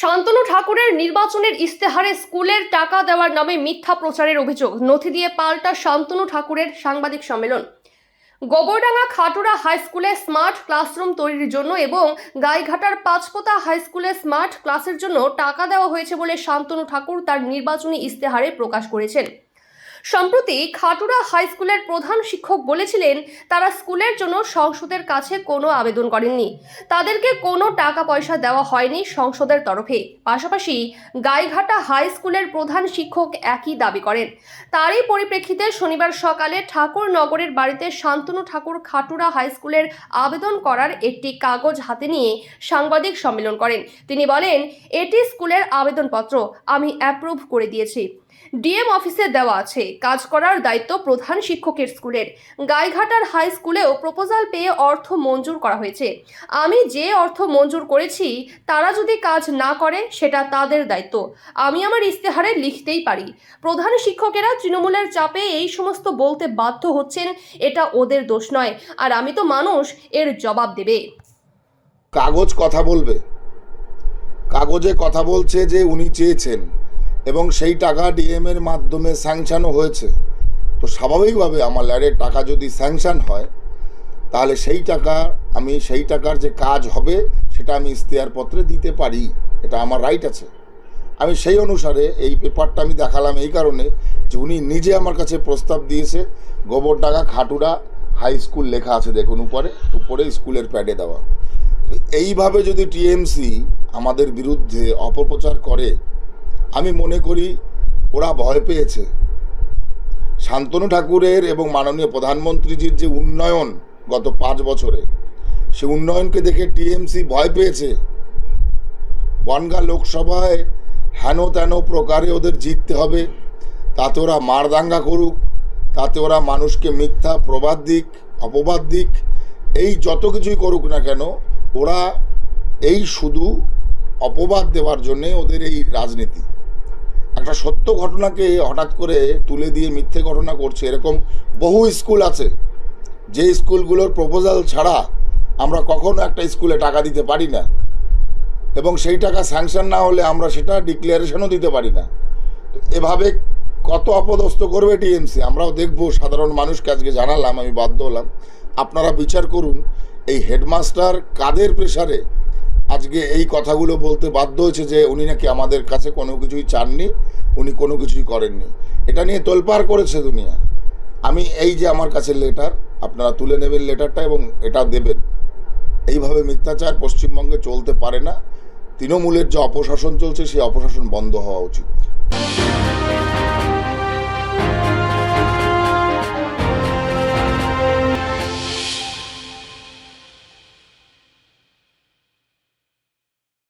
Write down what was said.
শান্তনু ঠাকুরের নির্বাচনের ইস্তেহারে স্কুলের টাকা দেওয়ার নামে মিথ্যা প্রচারের অভিযোগ। নথি দিয়ে পাল্টা শান্তনু ঠাকুরের সাংবাদিক সম্মেলন। গোবরডাঙ্গা খাটুরা হাই স্কুলে স্মার্ট ক্লাসরুম তৈরির জন্য এবং গাইঘাটার পাঁচপোতা হাই স্কুলে স্মার্ট ক্লাসের জন্য টাকা দেওয়া হয়েছে বলে শান্তনু ঠাকুর তার নির্বাচনী ইস্তেহারে প্রকাশ করেছেন। সম্প্রতি খাটুরা হাই স্কুলের প্রধান শিক্ষক বলেছিলেন, তারা স্কুলের জন্য সংসদের কাছে কোনো আবেদন করেননি। তাদেরকে কোনো টাকা পয়সা দেওয়া হয়নি সংসদের তরফে। পাশাপাশি গাইঘাটা হাই স্কুলের প্রধান শিক্ষক একই দাবি করেন। তারই পরিপ্রেক্ষিতে শনিবার সকালে ঠাকুর নগরের বাড়িতে শান্তনু ঠাকুর খাটুরা হাই স্কুলের আবেদন করার একটি কাগজ হাতে নিয়ে সাংবাদিক সম্মেলন করেন। তিনি বলেন, এটি স্কুলের আবেদনপত্র, আমি অ্যাপ্রুভ করে দিয়েছি। ডিএম অফিসে দেওয়া আছে। কাজ করার দায়িত্ব প্রধান শিক্ষকের স্কুলের। গাইঘাটার হাই স্কুলেও প্রপোজাল পেয়ে অর্থ মঞ্জুর করা হয়েছে। আমি যে অর্থ মঞ্জুর করেছি, তারা যদি কাজ না করে, সেটা তাদের দায়িত্ব। আমি আমার ইস্তেহারে লিখতেই পারি। প্রধান শিক্ষকেরা তৃণমূলের চাপে এই সমস্ত বলতে বাধ্য হচ্ছেন, এটা ওদের দোষ নয়। আর আমি তো মানুষ, এর জবাব দেবে। কাগজ কথা বলবে। কাগজে কথা বলছে যে উনি চেয়েছেন। এবং সেই টাকা ডিএম এর মাধ্যমে স্যাংশনও হয়েছে। তো স্বাভাবিকভাবে আমার ল্যাডের টাকা যদি স্যাংশন হয়, তাহলে সেই টাকা আমি, সেই টাকার যে কাজ হবে, সেটা আমি ইশতেহার পত্রে দিতে পারি। এটা আমার রাইট আছে। আমি সেই অনুসারে এই পেপারটা আমি দেখালাম এই কারণে যে উনি নিজে আমার কাছে প্রস্তাব দিয়েছে, গোবরডাঙ্গা খাটুরা হাই স্কুল লেখা আছে দেখুন উপরে উপরে স্কুলের প্যাডে দেওয়া। এইভাবে যদি টিএমসি আমাদের বিরুদ্ধে অপপ্রচার করে আমি মনে করি ওরা ভয় পেয়েছে। শান্তনু ঠাকুরের এবং মাননীয় প্রধানমন্ত্রীজির যে উন্নয়ন গত পাঁচ বছরে, সে উন্নয়নকে দেখে টিএমসি ভয় পেয়েছে। বনগা লোকসভায় হেন তেন প্রকারে ওদের জিততে হবে, তাতে ওরা মারদাঙ্গা করুক, তাতে ওরা মানুষকে মিথ্যা, প্রবাদ দিক, অপবাদ দিক, এই যত কিছুই করুক না কেন, ওরা এই শুধু অপবাদ দেওয়ার জন্যে ওদের এই রাজনীতি। একটা সত্য ঘটনাকে হঠাৎ করে তুলে দিয়ে মিথ্যে ঘটনা করছে, এরকম বহু স্কুল আছে। যে স্কুলগুলোর প্রপোজাল ছাড়া আমরা কখনো একটা স্কুলে টাকা দিতে পারি না। এবং সেই টাকা স্যাংশন না হলে আমরা সেটা ডিক্লারেশনও দিতে পারি না। এভাবে কত অপদস্থ করবে টিএমসি? আমরাও দেখব, সাধারণ মানুষকে আজকে জানালাম, আমি বাধ্য হলাম। আপনারা বিচার করুন, এই হেডমাস্টার কাদের প্রেসারে আজকে এই কথাগুলো বলতে বাধ্য হয়েছে যে উনি নাকি আমাদের কাছে কোনো কিছুই চাননি, উনি কোনো কিছুই করেননি। এটা নিয়ে তোলপাড় করেছে দুনিয়া। আমি এই যে আমার কাছে লেটার আপনারা তুলে নেবেন লেটারটা এবং এটা দেবেন। এইভাবে মিথ্যাচার পশ্চিমবঙ্গে চলতে পারে না। তৃণমূলের যে অপশাসন চলছে, সেই অপশাসন বন্ধ হওয়া উচিত।